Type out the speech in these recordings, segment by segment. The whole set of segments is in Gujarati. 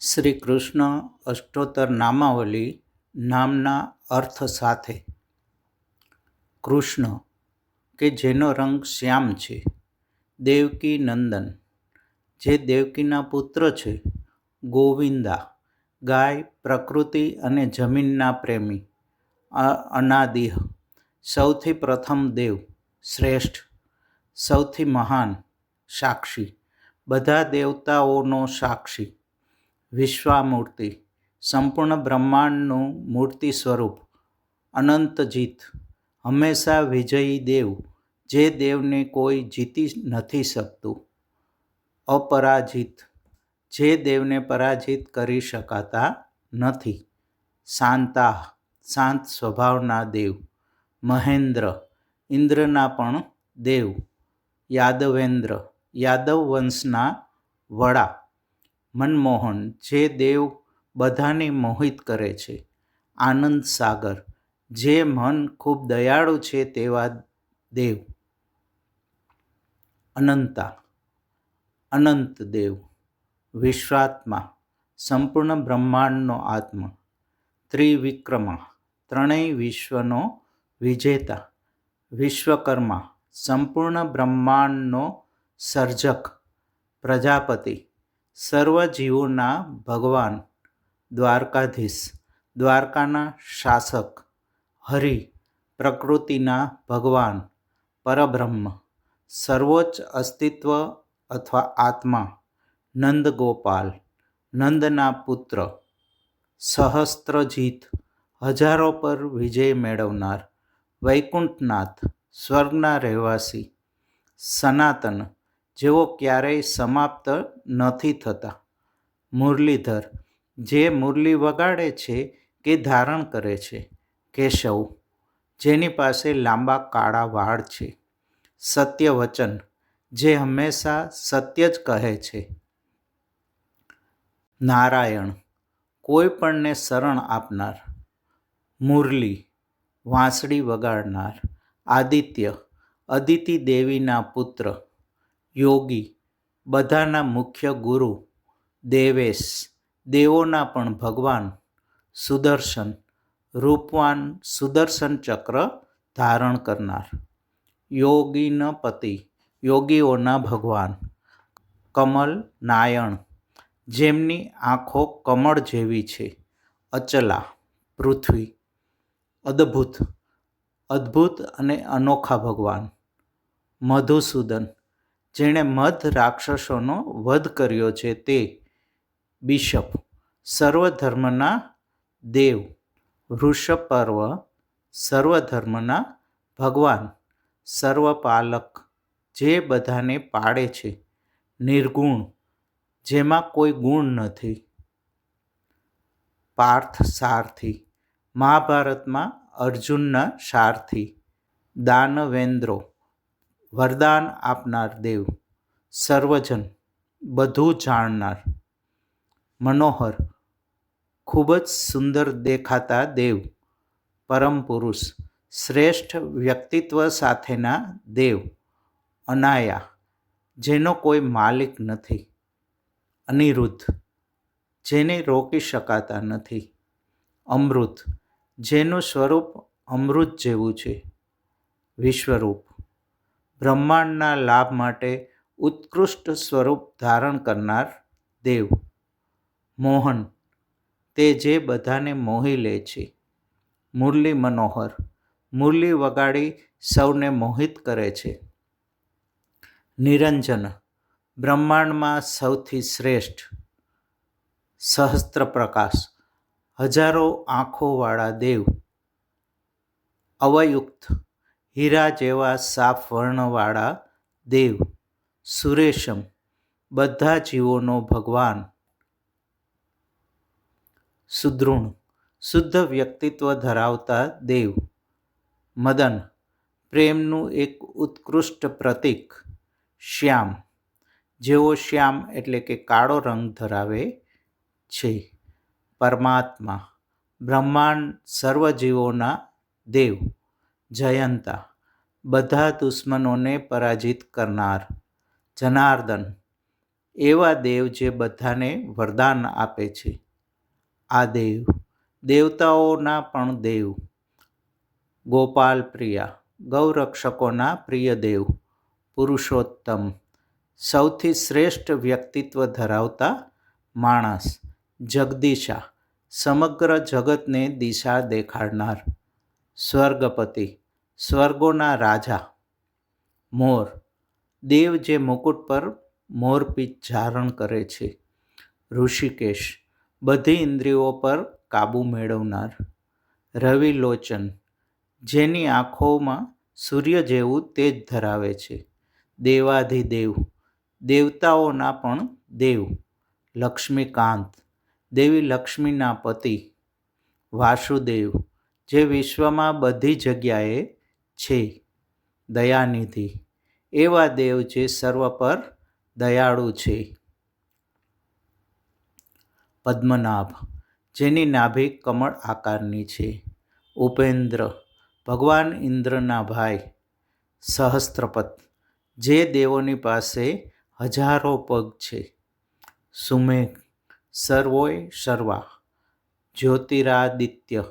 શ્રી કૃષ્ણ અષ્ટોત્તર નામાવલી નામના અર્થ સાથે. કૃષ્ણ, કે જેનો રંગ શ્યામ છે, દેવકી નંદન. જે દેવકીના પુત્ર છે, ગોવિંદા. ગાય, પ્રકૃતિ અને જમીનના પ્રેમી. અનાદિહ. સૌથી પ્રથમ દેવ, શ્રેષ્ઠ. સૌથી મહાન, સાક્ષી. બધા દેવતાઓનો સાક્ષી. વિશ્વામૂર્તિ, સંપૂર્ણ બ્રહ્માંડનું મૂર્તિ સ્વરૂપ, અનંત જીત, હંમેશા વિજયી દેવ, જે દેવને કોઈ જીતી નથી શકતું, અપરાજિત, જે દેવને પરાજિત કરી શકાતા નથી, શાંતા, શાંત સ્વભાવના દેવ, મહેન્દ્ર, ઇન્દ્રના પણ દેવ, યાદવેન્દ્ર, યાદવ વંશના વડા. મનમોહન, જે દેવ બધાને મોહિત કરે છે. આનંદ સાગર, જે મન ખૂબ દયાળુ છે તેવા દેવ. અનંતા, અનંત દેવ. વિશ્વાત્મા, સંપૂર્ણ બ્રહ્માંડનો આત્મા. ત્રિવિક્રમા, ત્રણેય વિશ્વનો વિજેતા. વિશ્વકર્મા, સંપૂર્ણ બ્રહ્માંડનો સર્જક. પ્રજાપતિ સર્વ જીવોના ભગવાન, દ્વારકાધીશ, દ્વારકાના શાસક, હરિ, પ્રકૃતિના ભગવાન, પરબ્રહ્મ, સર્વોચ્ચ અસ્તિત્વ અથવા આત્મા, નંદગોપાલ, નંદના પુત્ર, સહસ્ત્રજીત, હજારો પર વિજય મેળવનાર, વૈકુંઠનાથ, સ્વર્ગના રહેવાસી, સનાતન જેઓ ક્યારેય સમાપ્ત નથી થતા. મુરલીધર, જે મુરલી વગાડે છે કે ધારણ કરે છે? કેશવ, જેની પાસે લાંબા કાળા વાળ છે. સત્ય વચન જે હંમેશા સત્ય જ કહે છે. નારાયણ, કોઈ પણને શરણ આપનાર. મુરલી, વાંસળી વગાડનાર. આદિત્ય, અદિતિ દેવીના પુત્ર. યોગી, બધાના મુખ્ય ગુરુ, દેવેશ, દેવોના પણ ભગવાન, સુદર્શન, રૂપવાન સુદર્શન ચક્ર ધારણ કરનાર. યોગીન પતિ, યોગીઓના ભગવાન, કમલ નાયણ, જેમની આંખો કમળ જેવી છે, અચલા, પૃથ્વી, અદ્ભુત અદ્ભુત અને અનોખા ભગવાન, મધુસૂદન જેણે મધ રાક્ષસોનો વધ કર્યો છે તે બિશપ, સર્વધર્મના દેવ, વૃષપર્વ, સર્વધર્મના ભગવાન, સર્વપાલક, જે બધાને પાળે છે, નિર્ગુણ, જેમાં કોઈ ગુણ નથી. પાર્થ સારથી, મહાભારતમાં અર્જુનના સારથી, દાનવેન્દ્રો વરદાન આપનાર દેવ, સર્વજન બધું જાણનાર, મનોહર, ખૂબ જ સુંદર દેખાતા દેવ, પરમ પુરુષ, શ્રેષ્ઠ વ્યક્તિત્વ સાથેના દેવ, અનાયા, જેનો કોઈ માલિક નથી, અનિરુદ્ધ, જેને રોકી શકાતા નથી, અમૃત, જેનું સ્વરૂપ અમૃત જેવું છે, વિશ્વરૂપ બ્રહ્માંડના લાભ માટે ઉત્કૃષ્ટ સ્વરૂપ ધારણ કરનાર દેવ. મોહન, તે જે બધાને મોહી લે છે. મુરલી મનોહર, મુરલી વગાડી સૌને મોહિત કરે છે. નિરંજન, બ્રહ્માંડમાં સૌથી શ્રેષ્ઠ. સહસ્ત્ર પ્રકાશ હજારો આંખોવાળા દેવ. અવયુક્ત હીરા જેવા સાફ વર્ણવાળા દેવ, સુરેશમ, બધા જીવોનો ભગવાન. સુદૃઢ શુદ્ધ વ્યક્તિત્વ ધરાવતા દેવ. મદન, પ્રેમનું એક ઉત્કૃષ્ટ પ્રતીક, શ્યામ. જેવો શ્યામ એટલે કે કાળો રંગ ધરાવે છે. પરમાત્મા, બ્રહ્માંડ સર્વજીવોના દેવ. જયંતા, બધા દુશ્મનોને પરાજિત કરનાર, જનાર્દન, એવા દેવ જે બધાને વરદાન આપે છે. આ દેવ, દેવતાઓના પણ દેવ ગોપાલ પ્રિયા ગૌરક્ષકોના પ્રિય દેવ, પુરુષોત્તમ, સૌથી શ્રેષ્ઠ વ્યક્તિત્વ ધરાવતા માણસ, જગદીશા, સમગ્ર જગતને દિશા દેખાડનાર, સ્વર્ગપતિ સ્વર્ગોના રાજા, મોર. દેવ જે મુકુટ પર મોરપીચ ધારણ કરે છે. ઋષિકેશ, બધી ઇન્દ્રિયો પર કાબૂ મેળવનાર. રવિ લોચન જેની આંખોમાં સૂર્ય જેવું તેજ ધરાવે છે. દેવાધિદેવ, દેવતાઓના પણ દેવ. લક્ષ્મીકાંત, દેવી લક્ષ્મીના પતિ. વાસુદેવ, જે વિશ્વમાં બધી જગ્યાએ છે, દયાનિધિ. એવા દેવ જે સર્વ પર દયાળુ છે. પદ્મનાભ, જેની નાભી કમળ આકારની છે. ઉપેન્દ્ર, ભગવાન ઇન્દ્રના ભાઈ. સહસ્ત્રપત જે દેવોની પાસે હજારો પગ છે. સુમેઘ, સર્વોય સર્વા. જ્યોતિરાદિત્ય,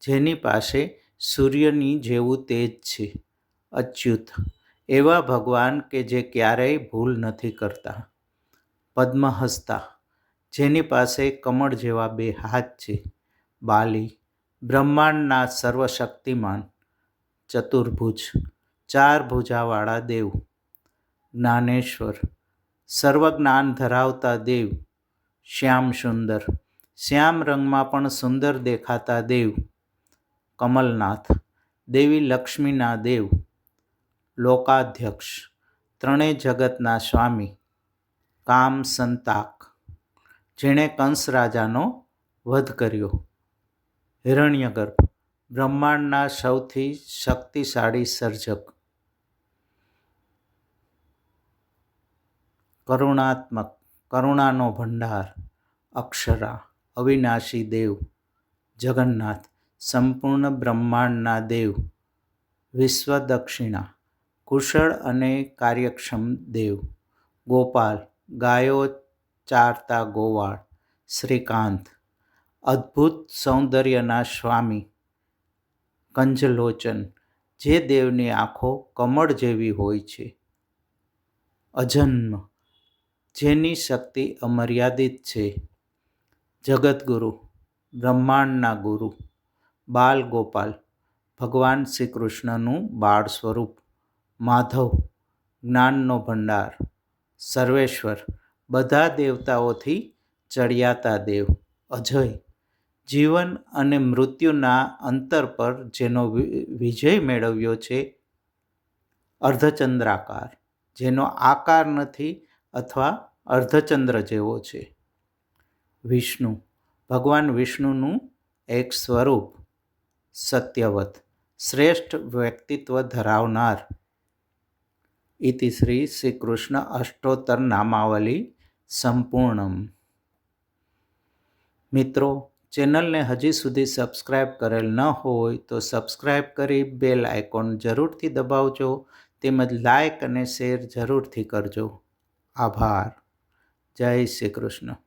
જેની પાસે સૂર્યની જેવું તેજ છે, અચ્યુત. એવા ભગવાન કે જે ક્યારેય ભૂલ નથી કરતા. પદ્મહસ્તા, જેની પાસે કમળ જેવા બે હાથ છે. બાલી, બ્રહ્માંડના સર્વશક્તિમાન. ચતુર્ભુજ, ચાર ભુજાવાળા દેવ. જ્ઞાનેશ્વર, સર્વજ્ઞાન ધરાવતા દેવ. શ્યામ સુંદર, શ્યામ રંગમાં પણ સુંદર દેખાતા દેવ. કમલનાથ, દેવી લક્ષ્મીના દેવ, લોકાધ્યક્ષ, ત્રણેય જગતના સ્વામી, કામ સંતાક, જેણે કંસ રાજાનો વધ કર્યો. હિરણ્યગર્ભ, બ્રહ્માંડના સૌથી શક્તિશાળી સર્જક. કરુણાત્મક, કરુણાનો ભંડાર, અક્ષરા, અવિનાશી દેવ, જગન્નાથ સંપૂર્ણ બ્રહ્માંડના દેવ વિશ્વ દક્ષિણા કુશળ અને કાર્યક્ષમ દેવ, ગોપાલ ગાયો ચારતા ગોવાળ, શ્રીકાંત, અદ્ભુત સૌંદર્યના સ્વામી, કંજલોચન, જે દેવની આંખો કમળ જેવી હોય છે. અજન્મ, જેની શક્તિ અમર્યાદિત છે. જગતગુરુ બ્રહ્માંડના ગુરુ. બાલ ગોપાલ ભગવાન શ્રી કૃષ્ણનું બાળ સ્વરૂપ, માધવ, જ્ઞાનનો ભંડાર, સર્વેશ્વર, બધા દેવતાઓથી ચડિયાતા દેવ, અજય, જીવન અને મૃત્યુના અંતર પર જેનો વિજય મેળવ્યો છે, અર્ધચંદ્રાકાર, જેનો આકાર નથી અથવા અર્ધચંદ્ર જેવો છે. વિષ્ણુ, ભગવાન વિષ્ણુનું એક સ્વરૂપ સત્યવત, શ્રેષ્ઠ વ્યક્તિત્વ ધરાવનાર. ઇતિ શ્રી શ્રી કૃષ્ણ અષ્ટોત્તર નામાવલી સંપૂર્ણમ. મિત્રો, ચેનલને હજી સુધી સબસ્ક્રાઈબ કરેલ ન હોય તો સબસ્ક્રાઈબ કરી બેલ આઇકોન જરૂરથી દબાવજો, તેમજ લાઇક અને શેર જરૂરથી કરજો. આભાર. જય શ્રી કૃષ્ણ.